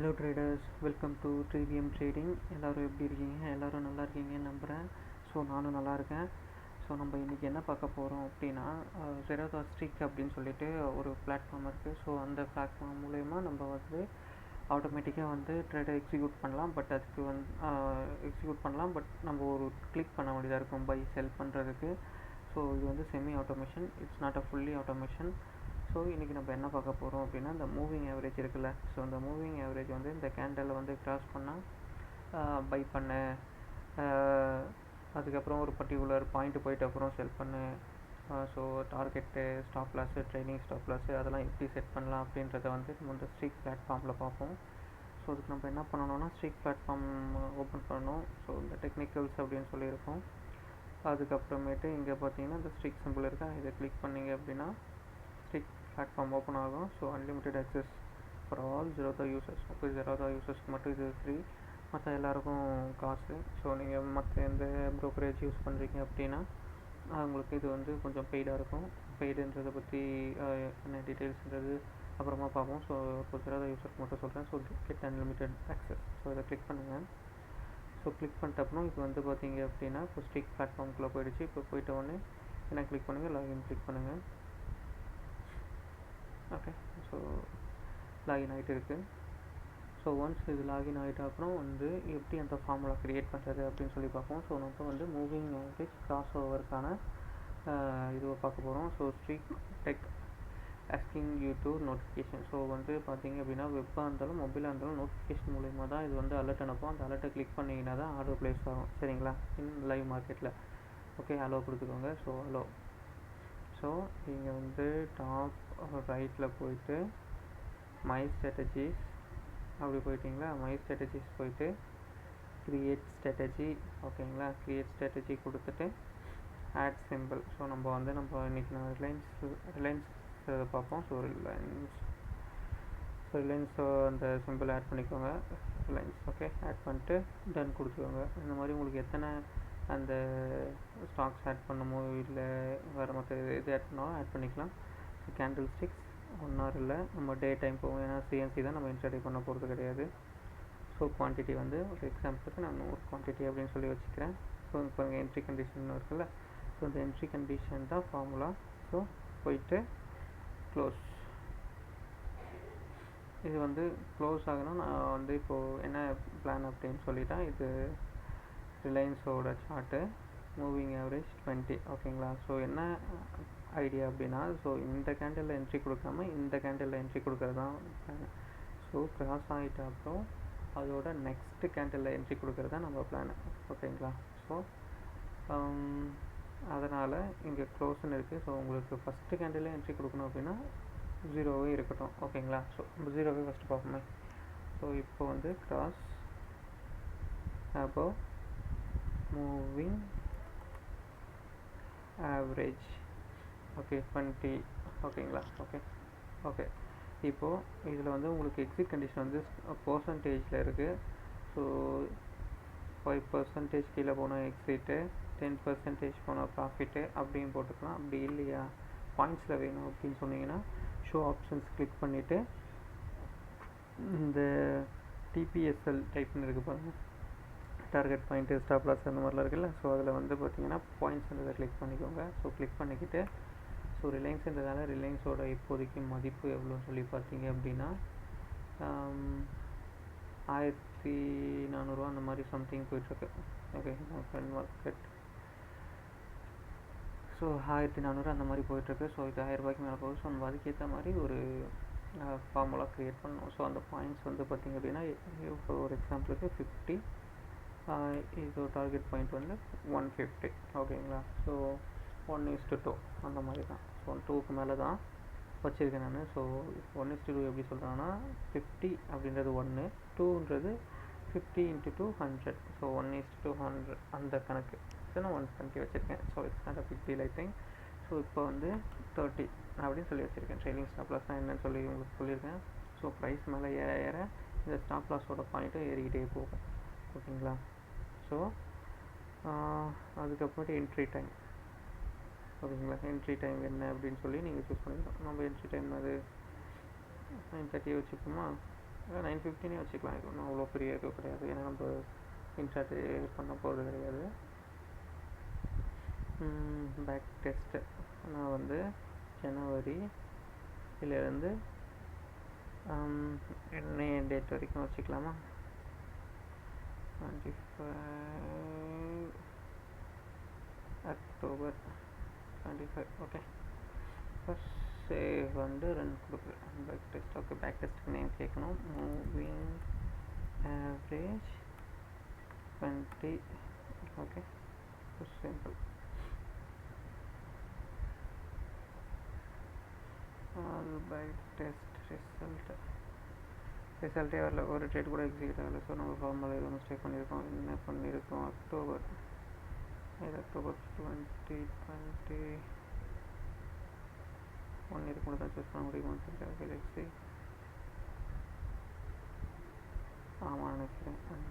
Hello traders welcome to ட்ரீவிஎம் trading எல்லோரும் எப்படி இருக்கீங்க? எல்லோரும் நல்லா இருக்கீங்கன்னு நம்புகிறேன் ஸோ நானும் நல்லா இருக்கேன். ஸோ நம்ம இன்றைக்கி என்ன பார்க்க போகிறோம் அப்படின்னா ஜெரோதா ஸ்ட்ரிக் அப்படின்னு சொல்லிட்டு ஒரு பிளாட்ஃபார்ம் இருக்குது ஸோ அந்த பிளாட்ஃபார்ம் மூலயமா நம்ம வந்து ஆட்டோமேட்டிக்காக வந்து ட்ரேடை எக்ஸிக்யூட் பண்ணலாம். பட் அதுக்கு வந்து எக்ஸிக்யூட் பண்ணலாம். பட் நம்ம ஒரு கிளிக் பண்ண வேண்டியதாக இருக்கும். பை செல் பண்ணுறதுக்கு ஸோ இது வந்து semi automation it's not a fully automation so இன்றைக்கி நம்ம என்ன பார்க்க போகிறோம் அப்படின்னா இந்த மூவிங் ஆவரேஜ் இருக்குல்ல. ஸோ இந்த மூவிங் ஆவரேஜ் வந்து இந்த கேண்டலில் வந்து கிராஸ் பண்ணால் பை பண்ண. அதுக்கப்புறம் ஒரு பர்டிகுலர் பாயிண்ட் போயிட்டு அப்புறம் செல் பண்ணு. So target stop loss training stop loss அதெல்லாம் எப்படி செட் பண்ணலாம் அப்படின்றத வந்து நம்ம இந்த ஸ்ட்ரீக் பிளாட்ஃபார்மில் பார்ப்போம். ஸோ அதுக்கு நம்ம என்ன பண்ணணும்னா ஸ்ட்ரீக் பிளாட்ஃபார்ம் ஓப்பன் பண்ணணும். ஸோ இந்த டெக்னிக்கல்ஸ் அப்படின்னு சொல்லியிருக்கோம். அதுக்கப்புறமேட்டு இங்கே பார்த்தீங்கன்னா இந்த ஸ்ட்ரீக் சிம்பிள் இருக்கா இதை கிளிக் பண்ணிங்க அப்படின்னா பிளாட்ஃபார்ம் ஓப்பன் ஆகும். So unlimited access for all Zerodha users okay Zerodha யூசர்ஸ்க்கு மட்டும் இது ஃப்ரீ மற்ற எல்லாருக்கும் காசு. ஸோ நீங்கள் மற்ற எந்த ப்ரோக்கரேஜ் யூஸ் பண்ணுறீங்க அப்படின்னா உங்களுக்கு இது வந்து கொஞ்சம் பெய்டாக இருக்கும். பெய்டுன்றதை பற்றி என்ன டீட்டெயில்ஸ்ன்றது அப்புறமா பார்ப்போம். ஸோ இப்போ ஜெரோதா யூசருக்கு மட்டும் சொல்கிறேன் so get unlimited access so இதை கிளிக் பண்ணுங்கள் ஸோ கிளிக் பண்ணிட்ட அப்புறம் இப்போ வந்து பார்த்தீங்க அப்படின்னா இப்போ ஸ்டிக் பிளாட்ஃபார்ம்குள்ளே போயிடுச்சு. இப்போ போயிட்ட உடனே என்ன கிளிக் பண்ணுங்கள் லாகின் கிளிக் பண்ணுங்கள் ஓகே ஸோ லாகின் ஆகிட்டு இருக்குது ஸோ ஒன்ஸ் இது லாகின் ஆகிட்ட அப்புறம் வந்து எப்படி அந்த ஃபார்முலா க்ரியேட் பண்ணுறது அப்படின்னு சொல்லி பார்ப்போம். ஸோ நம்ம வந்து மூவிங் ஆவரேஜ் கிராஸ் ஓவருக்கான இதுவை பார்க்க போகிறோம் so streak tech asking you to notification so வந்து பார்த்தீங்க அப்படின்னா வெப்பாக இருந்தாலும் மொபைலாக இருந்தாலும் நோட்டிஃபிகேஷன் மூலிமா தான் இது வந்து அலர்ட் அனுப்பும். அந்த அலர்ட்டை கிளிக் பண்ணிங்கன்னா தான் ஆர்டர் ப்ளேஸ் ஆகும் சரிங்களா? இன் லைவ் மார்க்கெட்டில் ஓகே ஹலோ கொடுத்துக்கோங்க. ஸோ ஹலோ ஸோ நீங்கள் வந்து டாப் ரைட்டில் போயிட்டு மை ஸ்ட்ராட்டஜிஸ் அப்படி போயிட்டிங்களா? மை ஸ்ட்ராட்டஜிஸ் போயிட்டு க்ரியேட் ஸ்ட்ராட்டஜி ஓகேங்களா க்ரியேட் ஸ்ட்ராட்டஜி கொடுத்துட்டு ஆட் சிம்பிள் ஸோ நம்ம வந்து நம்ம இன்றைக்கி நான் ரிலையன்ஸ் ரிலையன்ஸ் பார்ப்போம். ஸோ ரிலையன்ஸ் ஸோ ரிலையன்ஸ் அந்த சிம்பிள் ஆட் பண்ணிக்கோங்க. ரிலையன்ஸ் ஓகே ஆட் பண்ணிட்டு டன் கொடுத்துக்கோங்க. இந்த மாதிரி உங்களுக்கு எத்தனை அந்த ஸ்டாக்ஸ் ஆட் பண்ணுமோ இல்லை வேறு மற்ற இது ஆட் பண்ணாலும் ஆட் பண்ணிக்கலாம். கேண்டில் ஸ்டிக்ஸ் ஒன் ஹவர் இல்லை. நம்ம டே டைம் போவோம் ஏன்னா சிஎன்சி தான் நம்ம இன்ஸ்டடி பண்ண போகிறது கிடையாது. ஸோ குவான்டிட்டி வந்து ஒரு எக்ஸாம்பிளுக்கு நான் நூறு குவான்டிட்டி அப்படின்னு சொல்லி வச்சுக்கிறேன். ஸோ இப்போ இங்கே என்ட்ரி கண்டிஷன் இருக்குல்ல. ஸோ இந்த என்ட்ரி கண்டிஷன் தான் ஃபார்முலா ஸோ போயிட்டு க்ளோஸ் இது வந்து க்ளோஸ் ஆகணும். நான் வந்து இப்போது என்ன பிளான் அப்படின்னு சொல்லிட்டேன் இது ரிலையன்ஸோட சார்ட்டு மூவிங் ஆவரேஜ் டுவெண்ட்டி ஓகேங்களா ஸோ என்ன ஐடியா அப்படின்னா ஸோ இந்த கேண்டிலில் என்ட்ரி கொடுக்காம இந்த கேண்டிலில் என்ட்ரி கொடுக்குறது தான் பிளான் ஸோ கிராஸ் ஆகிட்ட அப்புறம் அதோட நெக்ஸ்ட்டு கேண்டிலில் என்ட்ரி கொடுக்குறது தான் நம்ம பிளான் ஓகேங்களா ஸோ um, அதனால் இங்கே க்ளோஸ்ன்னு இருக்குது ஸோ உங்களுக்கு ஃபஸ்ட்டு கேண்டில் என்ட்ரி கொடுக்கணும் அப்படின்னா ஜீரோவே இருக்கட்டும். ஓகேங்களா ஸோ ஜீரோவே ஃபஸ்ட்டு பார்ப்போமே. ஸோ இப்போ வந்து cross above moving average okay twenty ஓகேங்களா ஓகே ஓகே இப்போது இதில் வந்து உங்களுக்கு எக்ஸிட் கண்டிஷன் வந்து பர்சன்டேஜில் இருக்குது ஸோ ஃபைவ் பர்சன்டேஜ் கீழே போனால் எக்ஸிட்டு டென் பர்சன்டேஜ் போனால் ப்ராஃபிட்டு அப்படின்னு போட்டுக்கலாம். அப்படி இல்லையா? பாயிண்ட்ஸில் வேணும் அப்படின்னு சொன்னீங்கன்னா ஷோ ஆப்ஷன்ஸ் கிளிக் பண்ணிவிட்டு இந்த டிபிஎஸ்எல் டைப்னு இருக்குது பாருங்கள் டார்கெட் பாயிண்ட்டு ஸ்டாப் லாஸ் அந்த மாதிரிலாம் இருக்குல்ல? ஸோ அதில் வந்து பார்த்தீங்கன்னா பாயிண்ட்ஸ்ன்றதை கிளிக் பண்ணிக்கோங்க. ஸோ கிளிக் பண்ணிக்கிட்டு ஸோ ரிலையன்ஸுன்றதால ரிலையன்ஸோட இப்போதைக்கு மதிப்பு எவ்வளோன்னு சொல்லி பார்த்தீங்க அப்படின்னா ஆயிரத்தி நானூறுரூவா அந்த மாதிரி சம்திங் போயிட்டுருக்கு. ஓகே ஃப்ரெண்ட் மார்க்கெட் ஸோ ஆயிரத்தி நானூறு அந்த மாதிரி போயிட்டுருக்கு. ஸோ இது ஆயிரம் ரூபாய்க்கு மேலே போகுது. ஸோ நம்ம அதுக்கேற்ற மாதிரி ஒரு ஃபார்முலா க்ரியேட் பண்ணணும். ஸோ அந்த பாயிண்ட்ஸ் வந்து பார்த்திங்க அப்படின்னா இப்போ ஒரு எக்ஸாம்பிளுக்கு ஃபிஃப்டி இது டார்கெட் பாயிண்ட் வந்து ஒன் ஃபிஃப்டி ஓகேங்களா so one is to two அந்த மாதிரி தான். ஸோ டூக்கு மேலே தான் வச்சுருக்கேன் நான். ஸோ ஒன் இஸ்டு டூ எப்படி சொல்கிறாங்கன்னா ஃபிஃப்டி அப்படின்றது ஒன்று டூன்றது fifty into two hundred so one is to two hundred அந்த கணக்கு. ஸோ நான் ஒன் டுவெண்ட்டி வச்சுருக்கேன். So it's not a big deal I think so இப்போ வந்து தேர்ட்டி அப்படின்னு சொல்லி வச்சுருக்கேன். ட்ரெயிலிங் ஸ்டாப் தான் என்னன்னு சொல்லி உங்களுக்கு சொல்லியிருக்கேன். ஸோ ப்ரைஸ் மேலே ஏற ஏற இந்த ஸ்டாப் லாஸோட பாயிண்ட்டும் ஏறிக்கிட்டே போகும். ஓகேங்களா ஸோ அதுக்கப்புறமேட்டு என்ட்ரி டைம் ஓகேங்களா என்ட்ரி டைம் என்ன அப்படின்னு சொல்லி நீங்கள் சூஸ் பண்ணிக்கலாம். நம்ம என்ட்ரி டைம் அது நைன் தேர்ட்டியே வச்சுப்போமா? நைன் ஃபிஃப்டினே வச்சுக்கலாம். இது ஒன்றும் அவ்வளோ பெரிய இது கிடையாது. ஏன்னா நம்ம இன்சார்ஜ் பண்ண போகிறது கிடையாது. பேக் டெஸ்ட்டு நான் வந்து ஜனவரி இதிலேருந்து என்ன டேட் வரைக்கும் வச்சுக்கலாமா? Twenty five October twenty five okay first save வந்து ரன் கொடுக்குறேன். பேக் டெஸ்ட் ஓகே பேக் டெஸ்ட்டுக்கு நேம் கேட்கணும். Moving average twenty okay simple all buy test result ரிசல்ட்டே வரல. ஒரு டேட் கூட எக்ஸிக்யூட் ஆகலை. ஸோ நம்ம ஃபார்மல் ஏதோ மிஸ்டேக் பண்ணியிருக்கோம். என்ன பண்ணியிருக்கோம்? October இது October twenty twenty one year கூட தான் சூஸ் பண்ண முடியுமான்னு தெரியல கேலக்ஸி ஆமாம் நினைக்கிறேன்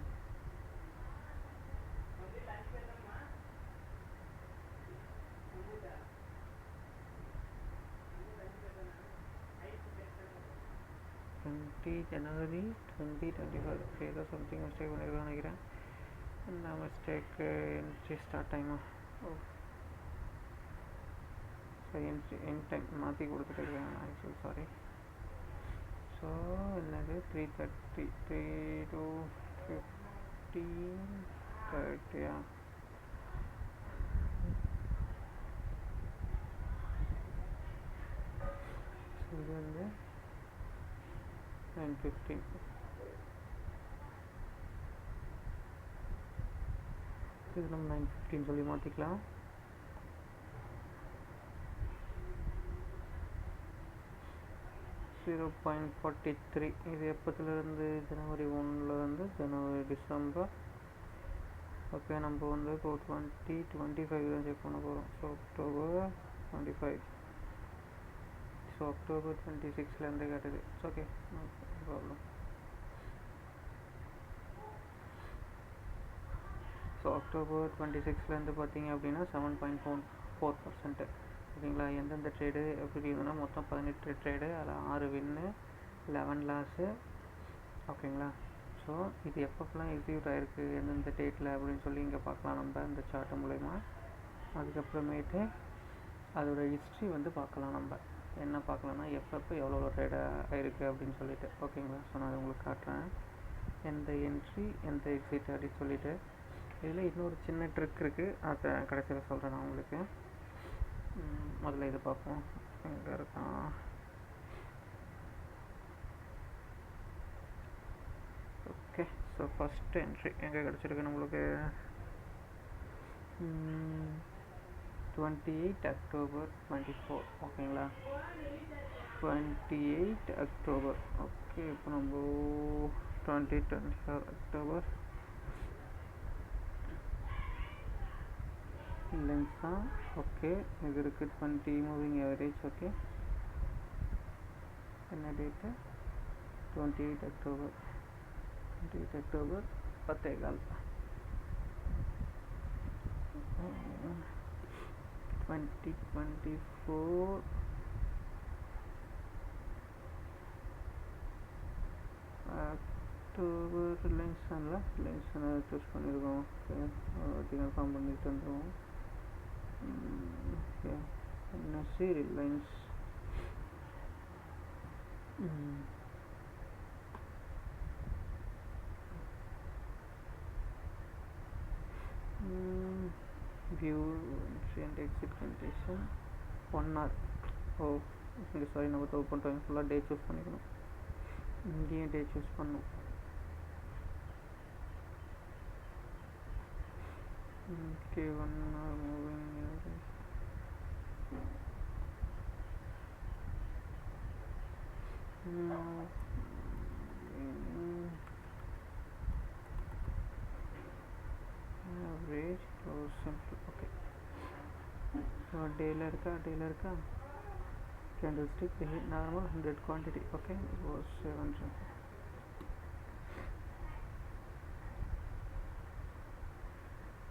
twenty January twenty twenty five ஏதோ சம்திங் மிஸ்டேக் பண்ணியிருக்கோம் நினைக்கிறேன் என்ன மிஸ்டேக்கு என்ட்ரி ஸ்டார்ட் டைமா ஓ ஸோ என்ட்ரி என் டைம் மாற்றி கொடுத்துட்டு இருக்கேன் ஆக்சுவல் சாரி ஸோ என்னது? Three thirty three two fifteen தேர்ட்டியா இது வந்து நைன் ஃபிஃப்டீன் இது நம்ம நைன் ஃபிஃப்டின்னு சொல்லி மாற்றிக்கலாம் ஜீரோ பாயிண்ட் ஃபார்ட்டி த்ரீ இது எப்போத்துலேருந்து ஜனவரி ஒன்லேருந்து ஜனவரி டிசம்பர். ஓகே நம்ம வந்து இப்போ டுவெண்ட்டி டுவெண்ட்டி ஃபைவ் தான் செக் பண்ண போகிறோம் so October twenty five so October twenty சிக்ஸ்லேருந்து கேட்டது. It's okay no problem so October twenty சிக்ஸ்லேருந்து பார்த்தீங்க அப்படின்னா seven point four four percent ஓகேங்களா எந்தெந்த ட்ரேடு எப்படி இருந்ததுன்னா மொத்தம் பதினெட்டு ட்ரேடு அதில் ஆறு வின்னு லெவன் லாஸு ஓகேங்களா? ஸோ இது எப்பப்பெல்லாம் எக்ஸிக்யூட் ஆகிருக்கு எந்தெந்த டேட்டில் அப்படின்னு சொல்லி இங்கே பார்க்கலாம். நம்ம இந்த சார்ட் மூலயமா. அதுக்கப்புறமேட்டு அதோட ஹிஸ்ட்ரி வந்து பார்க்கலாம் நம்ம. என்ன பார்க்கலாம்னா எப்பப்போ எவ்வளோ ட்ரேட் ஆகிருக்கு அப்படின்னு சொல்லிட்டு. ஓகேங்களா? ஸோ நான் உங்களுக்கு காட்டுறேன். எந்த என்ட்ரி எந்த எக்ஸிட் அப்படின்னு சொல்லிவிட்டு இதில் இன்னொரு சின்ன ட்ரிக் இருக்குது அதை கடைசியில் சொல்கிறேன் நான் உங்களுக்கு. முதல்ல இது பார்ப்போம். எங்கே இருக்கான் ஓகே ஸோ ஃபஸ்ட் என்ட்ரி எங்கே கிடச்சிருக்கு நம்மளுக்கு twenty eight October twenty four ஓகேங்களா டுவெண்ட்டி எயிட் அக்டோபர் ஓகே இப்போ நம்ம டுவெண்ட்டி டுவெண்ட்டி ஃபோர் அக்டோபர் லென்ஸா ஓகே இது இருக்குது டுவெண்ட்டி மூவிங் ஆவரேஜ் ஓகே என்ன date twenty eight October twenty eight October பத்தே கால் டுவெண்ட்டி டுவெண்ட்டி ஃபோர் அக்டோபர் லென்ஸானில் லென்ஸனை சூஸ் பண்ணியிருக்கோம் ஓகே கன்ஃபார்ம் பண்ணிட்டு வந்துடுவோம் ஓகே என்ன serial lines view entry and exit condition one hour oh இங்கே சாரி நம்ம தப்பு பண்ணுறோம் ஃபுல்லாக டே சூஸ் பண்ணிக்கணும் இங்கேயும் டே சூஸ் பண்ணணும் okay one hour moving average or simple okay டேல இருக்கா டேல இருக்கா candle stick normal hundred quantity okay was seven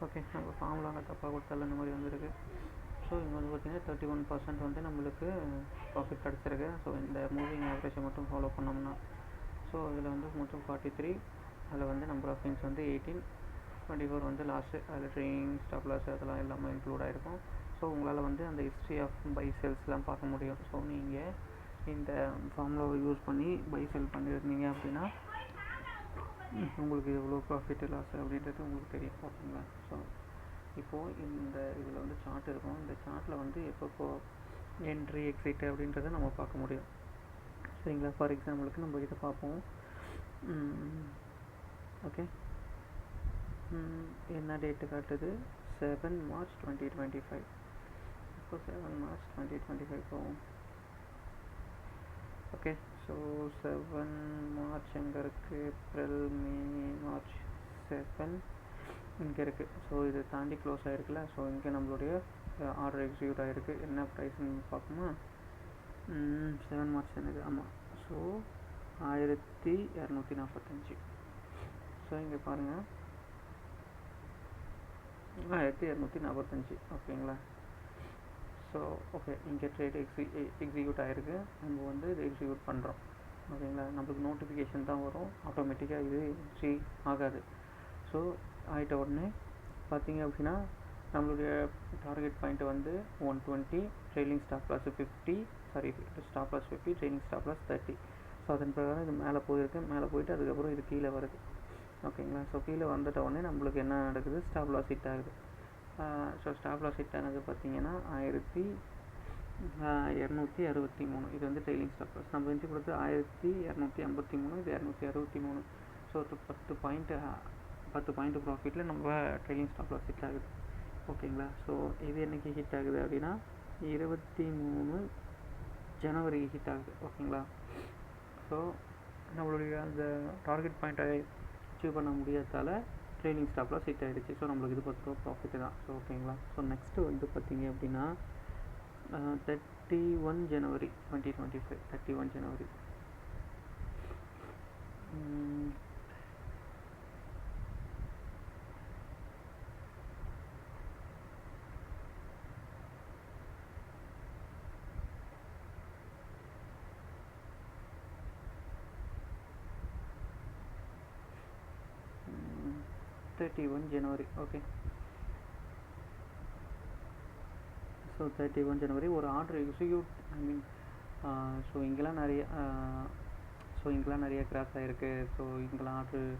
okay நம்ம ஃபார்முலா அங்கே தப்பாக கொடுத்தால இந்த மாதிரி வந்திருக்கு ஸோ இங்கே வந்து பார்த்திங்கன்னா தேர்ட்டி ஒன் பர்சன்ட் வந்து நம்மளுக்கு ப்ராஃபிட் கிடச்சிருக்கு. ஸோ இந்த மூவிங் ஆவரேஜை மட்டும் ஃபாலோ பண்ணோம்னா. ஸோ இதில் வந்து மொத்தம் ஃபார்ட்டி த்ரீ அதில் வந்து நம்பர் ஆஃப் திங்ஸ் வந்து எயிட்டீன் டுவெண்ட்டி ஃபோர் வந்து லாஸ்ட்டு அதில் ட்ரெயின் ஸ்டாப் லாஸ் அதெல்லாம் எல்லாமே இன்க்ளூட் ஆகிருக்கும் ஸோ உங்களால் வந்து அந்த ஹிஸ்ட்ரி ஆஃப் பை செல்ஸ்லாம் பார்க்க முடியும். ஸோ நீங்கள் இந்த ஃபார்முலாவை யூஸ் பண்ணி பை செல் பண்ணியிருந்தீங்க அப்படின்னா உங்களுக்கு எவ்வளோ ப்ராஃபிட் லாஸ் அப்படின்றது உங்களுக்கு தெரியும். ஓகேங்களா ஸோ இப்போது இந்த இதில் வந்து சார்ட் இருக்கும். இந்த சார்ட்டில் வந்து எப்பப்போ என்ட்ரி எக்ஸிட் அப்படின்றத நம்ம பார்க்க முடியும். சரிங்களா? ஃபார் எக்ஸாம்பிளுக்கு நம்ம இதை பார்ப்போம். ஓகே என்ன டேட்டு காட்டுது? Seven March twenty twenty five இப்போ seven March twenty twenty five போவோம். ஓகே ஸோ செவன் மார்ச் எங்கே இருக்குது ஏப்ரல் மே மார்ச் செவன் இங்கே இருக்குது ஸோ இதை தாண்டி க்ளோஸ் ஆகிருக்குல்ல ஸோ இங்கே நம்மளுடைய ஆர்டர் எக்ஸிக்யூட் ஆகிருக்கு என்ன ப்ரைஸ்ன்னு பார்ப்போமா? செவன் மார்க்ஸ் எனக்கு. ஆமாம் ஸோ ஆயிரத்தி இரநூத்தி நாற்பத்தஞ்சு ஸோ இங்கே பாருங்கள் ஆயிரத்தி இரநூத்தி நாற்பத்தஞ்சு ஓகேங்களா? ஸோ ஓகே இங்கே ட்ரேட் எக்ஸி எக்ஸிக்யூட் ஆகிருக்கு நம்ம வந்து இது எக்ஸிக்யூட் பண்ணுறோம் ஓகேங்களா? நம்மளுக்கு நோட்டிஃபிகேஷன் தான் வரும். ஆட்டோமேட்டிக்காக இது என்ட்ரி ஆகாது. ஸோ ஆகிட்ட உடனே பார்த்தீங்க அப்படின்னா நம்மளுடைய டார்கெட் பாயிண்ட் வந்து one twenty trailing stop loss fifty sorry stop loss fifty trailing stop loss thirty so அதன் பிரகாரம் இது மேலே போயிருக்கு. மேலே போயிட்டு அதுக்கப்புறம் இது கீழே வருது. ஓகேங்களா ஸோ கீழே வந்துட்ட உடனே நம்மளுக்கு என்ன நடக்குது? ஸ்டாப் லாஸ் ஹிட் ஆகுது. ஸோ ஸ்டாப் லாஸ் ஹிட் ஆனது பார்த்தீங்கன்னா ஆயிரத்தி இரநூத்தி அறுபத்தி மூணு. இது வந்து ட்ரெயிலிங் ஸ்டாப் லாஸ் நம்ம வந்து கொடுத்து ஆயிரத்தி இரநூத்தி ஐம்பத்தி மூணு இது இரநூத்தி அறுபத்தி மூணு. ஸோ பத்து பாயிண்ட்டு பத்து பாயிண்ட் ப்ராஃபிட்டில் நம்ம ட்ரெயிலிங் ஸ்டாப் லாஸ் ஹிட் ஆகுது. ஓகேங்களா ஸோ இது என்னைக்கு ஹிட் ஆகுது அப்படின்னா இருபத்தி மூணு ஜனவரி ஹிட் ஆகுது. ஓகேங்களா ஸோ நம்மளுடைய அந்த டார்கெட் பாயிண்ட்டை அச்சீவ் பண்ண முடியாதால ட்ரெயிலிங் ஸ்டாப் லாஸ் ஹிட் ஆகிடுச்சு ஸோ நம்மளுக்கு இது பத்து ரூபா ப்ராஃபிட்டு தான் ஸோ ஓகேங்களா ஸோ நெக்ஸ்ட்டு வந்து பார்த்தீங்க அப்படின்னா thirty one January twenty twenty five thirty one January thirty one January okay so thirty one January ஒரு order execute I mean so இங்கெல்லாம் நிறைய uh, ஸோ இங்கெல்லாம் நிறைய கிராஸ் ஆகிருக்கு ஸோ இங்கெல்லாம் ஆர்டர்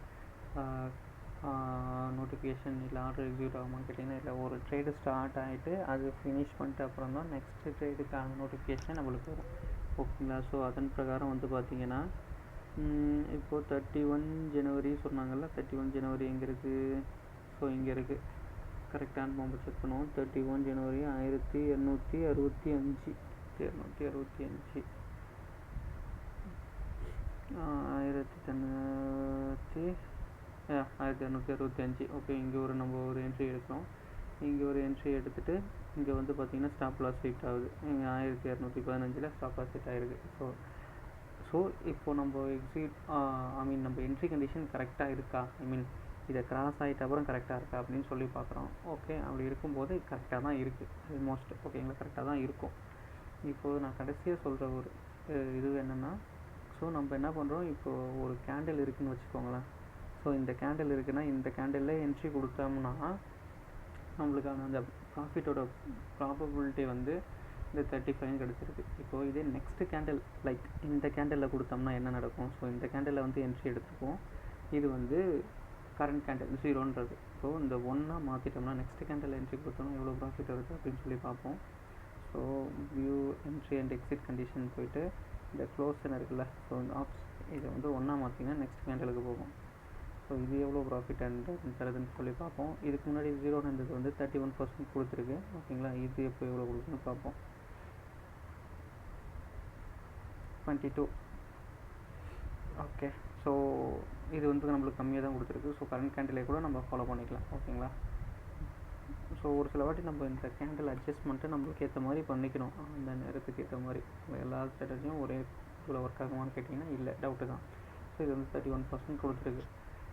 நோட்டிஃபிகேஷன் இல்லை ஆர்டர் எக்ஸிக்யூட் ஆகுமான்னு கேட்டிங்கன்னா இல்லை ஒரு ட்ரேடு ஸ்டார்ட் ஆகிட்டு அது ஃபினிஷ் பண்ணிட்டு அப்புறம் தான் நெக்ஸ்ட் ட்ரேடுக்கான நோட்டிஃபிகேஷன் நம்மளுக்கு வரும். ஓகேங்களா ஸோ அதன் பிரகாரம் வந்து பார்த்திங்கன்னா இப்போது தேர்ட்டி ஒன் ஜனவரி சொன்னாங்கல்ல தேர்ட்டி ஒன் ஜனவரி எங்கே இருக்குது ஸோ இங்கே இருக்குது கரெக்டான பாம்பை செக் பண்ணுவோம். தேர்ட்டி ஒன் ஜனவரி ஆயிரத்தி இரநூத்தி அறுபத்தி அஞ்சு. இரநூத்தி அறுபத்தி அஞ்சு. ஆயிரத்தி தொண்ணூற்றி ஆயிரத்தி இரநூத்தி அறுபத்தி அஞ்சு. ஓகே இங்கே ஒரு நம்ம ஒரு என்ட்ரி எடுக்கிறோம். இங்கே ஒரு என்ட்ரி எடுத்துகிட்டு இங்கே வந்து பார்த்திங்கன்னா ஸ்டாப் லாஸ் ஹிட் ஆகுது. இங்கே ஆயிரத்தி இரநூத்தி பதினஞ்சில் ஸ்டாப் லாஸ் ஹிட் ஆகிருக்கு ஸோ ஸோ இப்போது நம்ம எக்ஸிட் ஐ மீன் நம்ம என்ட்ரி கண்டிஷன் கரெக்டாக இருக்கா? ஐ மீன் இதை கிராஸ் ஆகிட்ட அப்புறம் கரெக்டாக இருக்கா? அப்படின்னு சொல்லி பார்க்குறோம். ஓகே அப்படி இருக்கும்போது கரெக்டாக தான் இருக்குது ஆல்மோஸ்ட் ஓகேங்களா கரெக்டாக தான் இருக்கும். இப்போது நான் கடைசியாக சொல்கிற ஒரு இது என்னென்னா ஸோ நம்ம என்ன பண்ணுறோம் இப்போது ஒரு கேண்டில் இருக்குதுன்னு வச்சுக்கோங்களேன். ஸோ இந்த கேண்டில் இருக்குன்னா இந்த கேண்டிலில் என்ட்ரி கொடுத்தோம்னா நம்மளுக்கான அந்த ப்ராஃபிட்டோட ப்ராபபிலிட்டி வந்து இந்த தேர்ட்டி ஃபைவ் கிடச்சிருக்கு. இப்போது இதே நெக்ஸ்ட் கேண்டில் லைக் இந்த கேண்டிலில் கொடுத்தோம்னா என்ன நடக்கும்? ஸோ இந்த கேண்டிலில் வந்து என்ட்ரி எடுத்துப்போம் இது வந்து கரண்ட் கேண்டில் ஜீரோன்றது ஸோ இந்த ஒன்னாக மாற்றிட்டோம்னா நெக்ஸ்ட் கேண்டில் என்ட்ரி கொடுத்தோம்னா எவ்வளோ ப்ராஃபிட் வருது அப்படின்னு சொல்லி பார்ப்போம். So view entry and exit condition போயிட்டு இந்த க்ளோஸ்ன்னு இருக்குல்ல ஸோ இந்த ஆப்ஸ் இதை வந்து ஒன்றா மாற்றிங்கன்னா நெக்ஸ்ட் கேண்டலுக்கு போகும். ஸோ இது எவ்வளோ ப்ராஃபிட் தருதுன்னு சொல்லி பார்ப்போம். இதுக்கு முன்னாடி ஜீரோ இருந்தது வந்து தேர்ட்டி ஒன் பர்சன்ட் கொடுத்துருக்கு. ஓகேங்களா? இது எப்போ எவ்வளோ கொடுக்குன்னு பார்ப்போம். டுவெண்ட்டி டூ ஓகே ஸோ இது வந்து நம்மளுக்கு கம்மியாக தான் கொடுத்துருக்கு. ஸோ கரண்ட் கேண்டிலே கூட நம்ம ஃபாலோ பண்ணிக்கலாம். ஓகேங்களா ஸோ ஒரு சில வாட்டி நம்ம இந்த கேண்டில் அட்ஜஸ்ட்மெண்ட்டு நம்மளுக்கு ஏற்ற மாதிரி பண்ணிக்கணும். அந்த நேரத்துக்கு ஏற்ற மாதிரி. எல்லா ஸ்ட்ராட்டஜியும் ஒரே இவ்வளோ ஒர்க் ஆகுமான்னு கேட்டிங்கன்னா இல்லை. டவுட்டு தான். ஸோ இது வந்து தேர்ட்டி ஒன் பர்சன்ட் கொடுத்துருக்கு.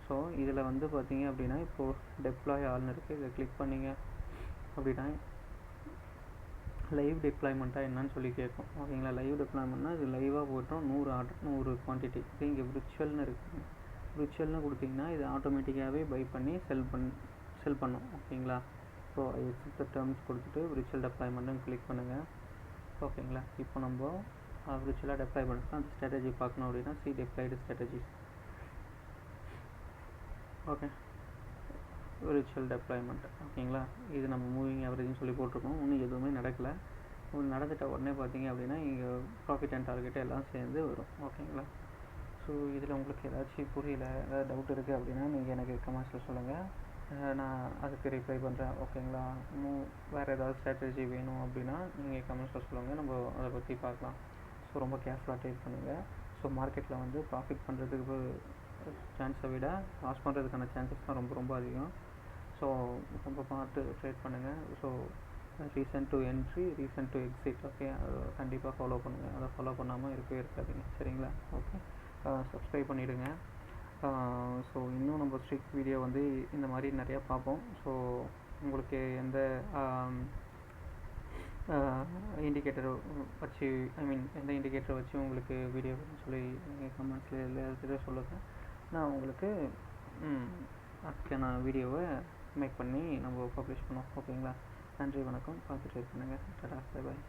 ஸோ இதில் வந்து பார்த்தீங்க அப்படின்னா இப்போது டெப்ளாய் ஆல்னு இருக்குது இதை கிளிக் பண்ணிங்க அப்படின்னா லைவ் டிப்ளாய்மெண்ட்டாக என்னன்னு சொல்லி கேட்கும். ஓகேங்களா? லைவ் டிப்ளாய்மெண்ட்னா இது லைவாக போட்டோம் நூறு ஆர்டர் நூறு குவான்டிட்டி இதே இங்கே விர்ச்சுவல்னு இருக்குது விர்ச்சுவல்னு கொடுத்தீங்கன்னா இது ஆட்டோமேட்டிக்காகவே பை பண்ணி செல் பண் செல் பண்ணும். ஓகேங்களா? ஸோ எக்ஸிட் டேர்ம்ஸ் கொடுத்துட்டு விர்ச்சுவல் டெப்ளாய்மெண்ட்டுன்னு கிளிக் பண்ணுங்கள் ஓகேங்களா? இப்போ நம்ம விர்ச்சுவலாக டெப்ளாய் பண்ணுறோம் அந்த ஸ்ட்ராட்டஜி பார்க்கணும் அப்படின்னா C deployed strategy okay. Virtual deployment ஓகேங்களா? இது நம்ம மூவிங் ஆவரேஜ்னு சொல்லி போட்டிருக்கோம். இன்னும் எதுவுமே நடக்கலை. ஒன்று நடந்துட்ட உடனே பார்த்தீங்க அப்படின்னா இங்கே ப்ராஃபிட் அண்ட் டார்கெட் எல்லாம் சேர்ந்து வரும். ஓகேங்களா? ஸோ இதில் உங்களுக்கு ஏதாச்சும் புரியல ஏதாவது டவுட் இருக்குது அப்படின்னா நீங்கள் எனக்கு கமெண்ட்ஸில் சொல்லுங்கள் நான் அதுக்கு ரிப்ளை பண்ணுறேன் ஓகேங்களா? இன்னும் வேறு ஏதாவது ஸ்ட்ராட்டஜி வேணும் அப்படின்னா நீங்கள் கமெண்ட்ஸில் சொல்லுங்கள் நம்ம அதை பற்றி பார்க்கலாம். ஸோ ரொம்ப கேர்ஃபுல்லாக ட்ரேட் பண்ணுங்கள் ஸோ மார்க்கெட்டில் வந்து ப்ராஃபிட் பண்ணுறதுக்கு சான்ஸை விட லாஸ் பண்ணுறதுக்கான சான்சஸ் தான் ரொம்ப ரொம்ப அதிகம். ஸோ ரொம்ப பார்த்து ட்ரேட் பண்ணுங்கள் so reason to entry reason to exit okay அதை கண்டிப்பாக ஃபாலோ பண்ணுங்கள் அதை ஃபாலோ பண்ணாமல் இருக்கவே இருக்காதுங்க. சரிங்களா? ஓகே சப்ஸ்கிரைப் பண்ணிவிடுங்க ஸோ இன்னும் நம்ம ஸ்ட்ரிக் வீடியோ வந்து இந்த மாதிரி நிறையா பார்ப்போம். ஸோ உங்களுக்கு எந்த இண்டிகேட்டர் வச்சு ஐ மீன் எந்த இண்டிகேட்டர் வச்சு உங்களுக்கு வீடியோ சொல்லி நீங்கள் கமெண்ட்ஸில் எல்லாத்துலேயும் சொல்லுங்கள் நான் உங்களுக்கு அதுக்கான வீடியோவை மேக் பண்ணி நம்ம பப்ளிஷ் பண்ணோம். ஓகேங்களா நன்றி வணக்கம். பார்த்துட்டு பண்ணுங்கள் டடா பை பாய்